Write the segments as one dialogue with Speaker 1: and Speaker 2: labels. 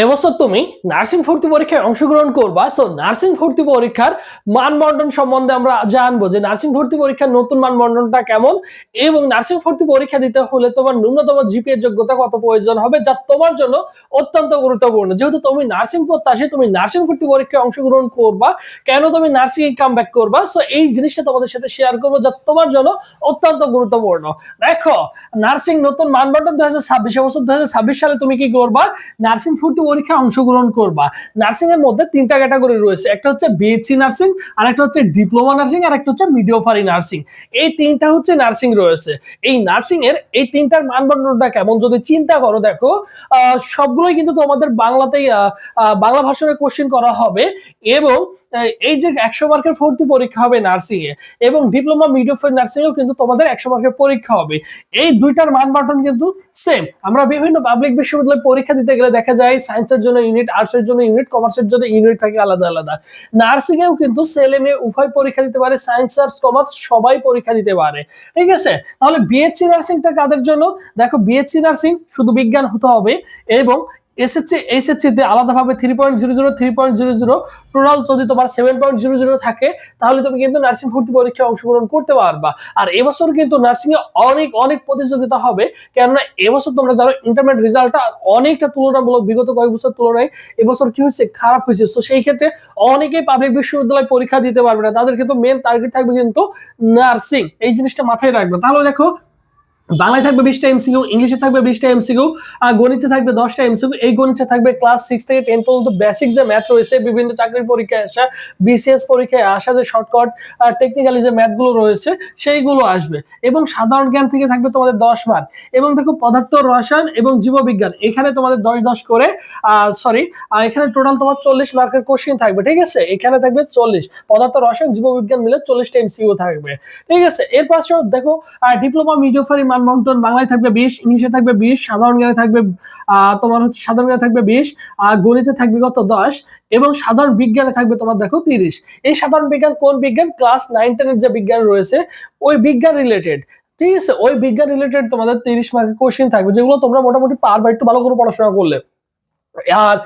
Speaker 1: এবছর তুমি নার্সিং ভর্তি পরীক্ষায় অংশগ্রহণ করবা। সো নার্সিং ভর্তি পরীক্ষার মানবন্টন সম্বন্ধে আমরা জানব যে নার্সিং ভর্তি পরীক্ষার নতুন মানবন্টনটা কেমন এবং নার্সিং ভর্তি পরীক্ষা দিতে হলে তোমার ন্যূনতম জিপিএ যোগ্যতা কত প্রয়োজন হবে যা তোমার জন্য অত্যন্ত গুরুত্বপূর্ণ। যেহেতু তুমি নার্সিং প্রত্যাশী, তুমি নার্সিং ভর্তি পরীক্ষায় অংশগ্রহণ করবা, কেন তুমি নার্সিং এ কাম ব্যাক করবা? সো এই জিনিসটা তোমাদের সাথে শেয়ার করব যা তোমার জন্য অত্যন্ত গুরুত্বপূর্ণ। দেখো, নার্সিং নতুন মানবন্টন দু হাজার ছাব্বিশ বছর দু হাজার ছাব্বিশ সালে তুমি কি করবা? নার্সিং ভর্তি পরীক্ষায় অংশগ্রহণ করবা। নার্সিং এর মধ্যে তিনটা ক্যাটাগরি রয়েছে। একটা হচ্ছে বিএসসি নার্সিং আর একটা হচ্ছে ডিপ্লোমা নার্সিং আর একটা হচ্ছে মিডিওফারি নার্সিং এই তিনটা হচ্ছে নার্সিং রয়েছে। এই নার্সিং এর এই তিনটার মানদণ্ডটা কেমন? যদি চিন্তা করো, দেখো সবগুলোই কিন্তু তোমাদের বাংলাতেই বাংলা ভাষায় কোশ্চেন করা হবে এবং এই যে একশো মার্কের ভর্তি পরীক্ষা হবে নার্সিং এ এবং ডিপ্লোমা মিডিওফারি নার্সিং এও কিন্তু তোমাদের একশো মার্কের পরীক্ষা হবে। এই দুইটার মান বাটন কিন্তু সেম আমরা বিভিন্ন পাবলিক বিশ্ববিদ্যালয়ে পরীক্ষা দিতে গেলে দেখা যায় সায়েন্সের জন্য ইউনিট আর্টসের জন্য ইউনিট কমার্সের জন্য ইউনিট থাকে আলাদা আলাদা। নার্সিং এও কিন্তু ছেলে মেয়ে উভয় পরীক্ষা দিতে পারে সায়েন্স আর্টস কমার্স সবাই পরীক্ষা দিতে পারে। ঠিক আছে? তাহলে বিএসসি নার্সিংটা কাদের জন্য? দেখো বিএসসি নার্সিং শুধু বিজ্ঞান হতে হবে এবং এসএসসি আলাদাভাবে three point zero zero three point zero zero total যদি তোমার সেভেন পয়েন্ট জিরো জিরো থাকে, তাহলে তুমি কিন্তু নার্সিং ভর্তি পরীক্ষায় অংশগ্রহণ করতে পারবা। আর এবছর কিন্তু অনেক অনেক প্রতিযোগিতা হবে, কেননা এবছর তোমরা জানো ইন্টারমিডিয়েট রেজাল্টটা অনেকটা তুলনামূলক বিগত কয়েক বছর তুলনায় এবছর কি হয়েছে? খারাপ হয়েছে। তো সেই ক্ষেত্রে অনেকেই পাবলিক বিশ্ববিদ্যালয় পরীক্ষা দিতে পারবে না। তাদের কিন্তু মেন টার্গেট থাকবে কিন্তু নার্সিং এই জিনিসটা মাথায় রাখবে। তাহলে দেখো বাংলায় থাকবে বিশটা এমসিকিউ ইংলিশে থাকবে বিশটা এমসিকিউ আর গণিতে থাকবে দশটা এমসিকিউ এই গণিতে থাকবে ক্লাস সিক্স থেকে টেন পর্যন্ত বেসিক যে ম্যাথ রয়েছে, বিভিন্ন চাকরির পরীক্ষায় আসা বিসিএস পরীক্ষায় আসা যে শর্টকাট টেকনিক্যালি যে ম্যাথগুলো রয়েছে, সেইগুলো আসবে। এবং সাধারণ জ্ঞান থেকে থাকবে তোমাদের দশ মার্ক এবং দেখো পদার্থ, রসায়ন এবং জীববিজ্ঞান, এখানে তোমাদের দশ দশ করে সরি এখানে টোটাল তোমার চল্লিশ মার্কের কোশ্চেন থাকবে, ঠিক আছে? এখানে থাকবে চল্লিশ। পদার্থ, রসায়ন, জীববিজ্ঞান মিলে চল্লিশটা এমসিকিউ থাকবে। ঠিক আছে? এর পাশেও দেখো ডিপ্লোমা মিডিওফারি মানবন্টন বাংলায় থাকবে বিশ, ইংলিশে থাকবে বিশ, সাধারণ জ্ঞানে থাকবে তোমার হচ্ছে সাধারণ জ্ঞানে থাকবে বিশ গণিতে থাকবে কত দশ, এবং সাধারণ বিজ্ঞানে থাকবে তোমার দেখো তিরিশ। এই সাধারণ বিজ্ঞান কোন বিজ্ঞান? ক্লাস নাইন, টেনের যে বিজ্ঞান রয়েছে, ওই বিজ্ঞান রিলেটেড ঠিক আছে? ওই বিজ্ঞান রিলেটেড তোমাদের তিরিশ মার্কের কোশ্চেন থাকবে, যেগুলো তোমরা মোটামুটি পারবা, একটু ভালো করে পড়াশোনা করলে। আর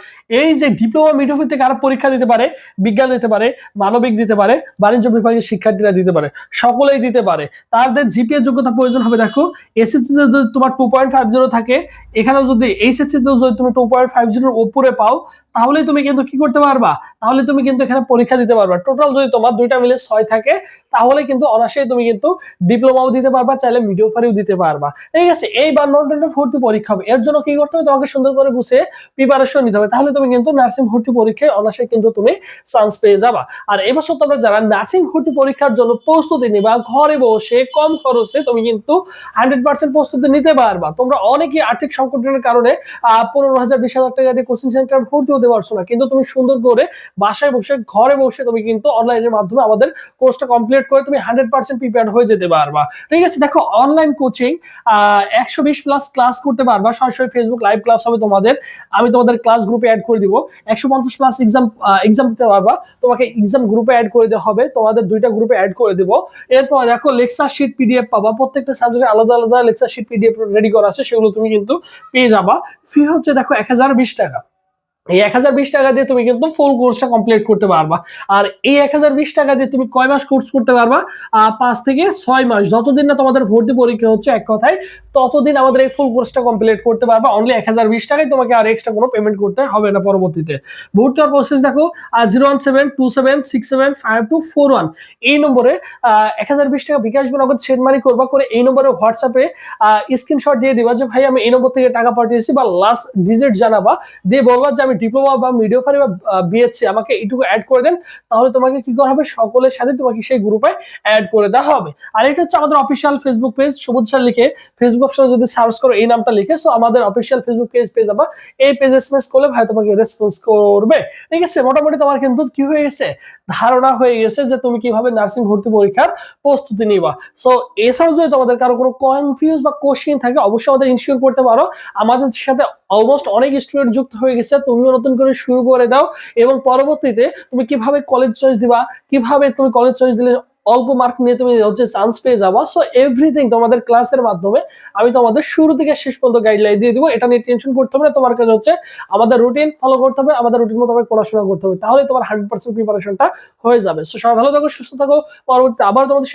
Speaker 1: এই যে ডিপ্লোমা মিডিয়াম থেকে কারা পরীক্ষা দিতে পারে, বিজ্ঞান দিতে পারে, মানবিক দিতে পারে, বাণিজ্য বিভাগের শিক্ষার্থীরা দিতে পারে, সকলেই দিতে পারে। তাদের জিপিএ যোগ্যতা প্রয়োজন হবে, দেখো এসএসসি তে যদি তোমার টু পয়েন্ট ফাইভ জিরো থাকে, এখানেও যদি এইচএসসি তে যদি তুমি টু পয়েন্ট ফাইভ জিরোর উপরে পাও তাহলে তুমি কিন্তু কি করতে পারবা? তাহলে তুমি কিন্তু এখানে পরীক্ষা দিতে পারবা। টোটাল যদি তোমার দুইটা মিলে ছয় থাকে, তাহলে কিন্তু অনায়াসেই তুমি কিন্তু ডিপ্লোমাও দিতে পারবা, চাইলে মিডিওফারিও দিতে পারবা। ঠিক আছে এই বানমন্ডলটা ভর্তি পরীক্ষা হবে। এর জন্য কি করতে হবে? তোমাকে সুন্দর করে গুছিয়ে প্রিপারেশন নিতে হবে। তাহলে তুমি কিন্তু নার্সিং ভর্তি পরীক্ষায় অনায়াসে কিন্তু তুমি চান্স পেয়ে যাবা। আর এবছর তোমরা যারা নার্সিং ভর্তি পরীক্ষার জন্য প্রস্তুতি নিবা, ঘরে বসে কম খরচে তুমি কিন্তু হান্ড্রেড পার্সেন্ট প্রস্তুতি নিতে পারবা। তোমরা অনেকে আর্থিক সংকটের কারণে পনেরো হাজার, বিশ হাজার টাকা দিয়ে কোচিং সেন্টার ভর্তি হতে পারছ না। কিন্তু তুমি সুন্দর করে বাসায় বসে, ঘরে বসে তুমি কিন্তু অনলাইনের মাধ্যমে আমাদের কোর্সটা কমপ্লিট করে তুমি হান্ড্রেড পার্সেন্ট প্রিপেয়ার হয়ে যেতে পারবা। ঠিক আছে? দেখো অনলাইন কোচিং একশো বিশ প্লাস ক্লাস করতে পারবা। সরাসরি ফেসবুক লাইভ ক্লাস হবে তোমাদের। আমি তোমাদের ক্লাস গ্রুপে অ্যাড করে দিব। একশো পঞ্চাশ প্লাস এক্সাম এক্সাম দিতে পারবা। তোমাকে এক্সাম গ্রুপে অ্যাড করে দেওয়া হবে। তোমাদের দুইটা গ্রুপে অ্যাড করে দিব। এরপর দেখো লেকচার শিট পিডিএফ পাবা। প্রত্যেকটা সাবজেক্টে আলাদা আলাদা লেকচার শিট পিডিএফ রেডি করা আছে। সেগুলো তুমি কিন্তু পেয়ে যাবা। ফি হচ্ছে দেখো এক হাজার বিশ টাকা। এই এক হাজার বিশ টাকা দিয়ে তুমি কিন্তু ফুল কোর্সটা কমপ্লিট করতে পারবা। আর এই এক হাজার বিশ টাকা দিয়ে তুমি কয় মাস কোর্স করতে পারবা? পাঁচ থেকে ছয় মাস। যতদিন না তোমাদের ভর্তি পরীক্ষা হচ্ছে, এক কথায়, ততদিন আমাদের এই ফুল কোর্সটা কমপ্লিট করতে পারবা। অনলি এক হাজার বিশ টাকায় তোমাকে আর এক্সট্রা কোনো পেমেন্ট করতে হবে না পরবর্তীতে। ভর্তি হওয়ার প্রসেস দেখো zero one seven two seven six seven five two four one এই নম্বরে এক হাজার বিশ টাকা বিকাশ নগদ সেন্ড করবা করে এই নম্বরে হোয়াটসঅ্যাপে স্ক্রিনশট দিয়ে দিবা যে, ভাই, আমি এই নম্বর থেকে টাকা পাঠিয়েছি বা লাস্ট ডিজিট জানাবা। দিয়ে বলবা যে, আমি ডিপ্লোমা বা মিডিও মিডিওফারি বা বিএসসি আমাকে এইটুকু অ্যাড করে দেন, তাহলে তোমাকে কি করা হবে? সকলের সাথে তোমাকে সেই গ্রুপে অ্যাড করে দেওয়া হবে। আর এটা হচ্ছে আমাদের official Facebook page Sabuj sir লিখে ফেসবুক অপশনে যদি সার্চ করো, এই নামটা লিখে সো আমাদের অফিসিয়াল ফেসবুক পেজ পেয়ে যাবা। এই পেজ এসএমএস করলে ভাই তোমাকে রেসপন্স করবে। ঠিক আছে? মোটামুটি তোমার কিন্তু কি হয়ে গেছে? ধারণা হয়ে গেছে যে তুমি কীভাবে নার্সিং ভর্তি পরীক্ষার প্রস্তুতি নিবা। সো এছাড়াও যদি তোমাদের কারও কোনো কনফিউজ বা কোশ্চেন থাকে, অবশ্যই আমাদের ইনশিওর করতে পারো। আমাদের সাথে অলমোস্ট অনেক স্টুডেন্ট যুক্ত হয়ে গেছে তুমিও নতুন করে শুরু করে দাও এবং পরবর্তীতে তুমি কীভাবে কলেজ চয়েস দিবা, কীভাবে তুমি কলেজ চয়েস দিলে অল্প মার্ক নিয়ে তুমি হচ্ছে চান্স পেয়ে যাবা সো এভরিথিং তোমাদের ক্লাসের মাধ্যমে আমি তোমাদের শুরু থেকে শেষ পর্যন্ত গাইডলাইন দিয়ে দিব। এটা নিয়ে টেনশন করতে হবে না, তোমার কাছে হচ্ছে আমাদের রুটিন ফলো করতে হবে, আমাদের রুটিন মোতাবেক পড়াশোনা করতে হবে তাহলে তোমার হান্ড্রেড পার্সেন্ট প্রিপারেশনটা হয়ে যাবে। সো সবাই ভালো থাকো, সুস্থ থাকো, পরবর্তীতে আবার তোমাদের